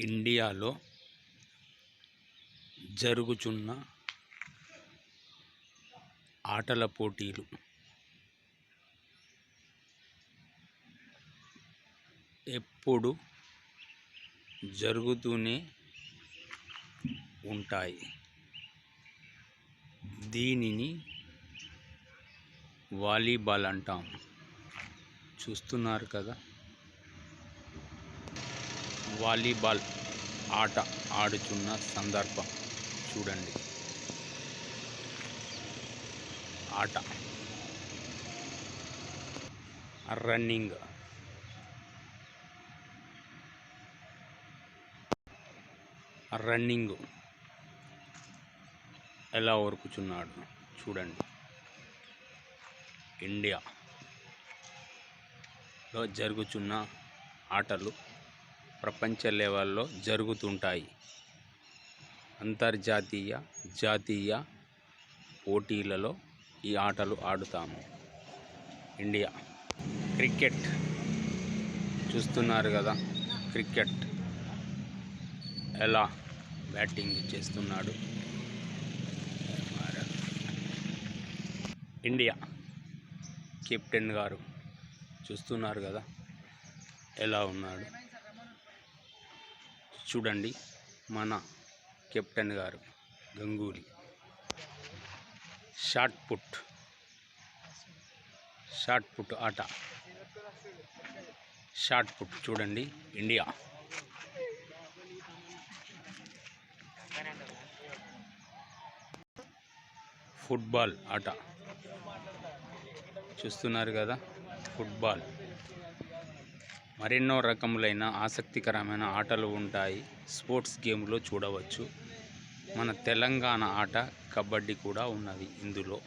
ఇండియాలో జరుగుచున్న ఆటల పోటీలు. ఎప్పుడు జరుగుతూనే ఉంటాయి. దీనిని వాలీబాల్ అంటాం. చూస్తున్నారు కదా? వాలీబాల్ ఆట ఆడుచున్న సందర్భం చూడండి. ఆట. రన్నింగ్. రన్నింగ్. ఎలా ఓరుకుచున్నాడు చూడండి. ఇండియాలో జరుగుచున్న ఆటలు ప్రపంచ లెవెల్లో జరుగుతుంటాయి. అంతర్జాతీయ జాతీయ పోటీలలో ఈ ఆటలు ఆడుతాము. ఇండియా. క్రికెట్. చూస్తున్నారు కదా క్రికెట్. ఎలా బ్యాటింగ్ చేస్తున్నాడు ఇండియా. కెప్టెన్ గారు చూస్తున్నారు కదా ఎలా ఉన్నాడు. చూడండి మన కెప్టెన్ గారు Ganguly. Shot put. Shot put ఆట. షార్ట్ పుట్ చూడండి ఇండియా. ఫుట్బాల్ ఆట. చూస్తున్నారు కదా ఫుట్బాల్. మరెన్నో రకములైన ఆసక్తికరమైన ఆటలు ఉంటాయి. స్పోర్ట్స్ గేమ్లో చూడవచ్చు. మన తెలంగాణ ఆట కబడ్డీ కూడా ఉన్నది ఇందులో.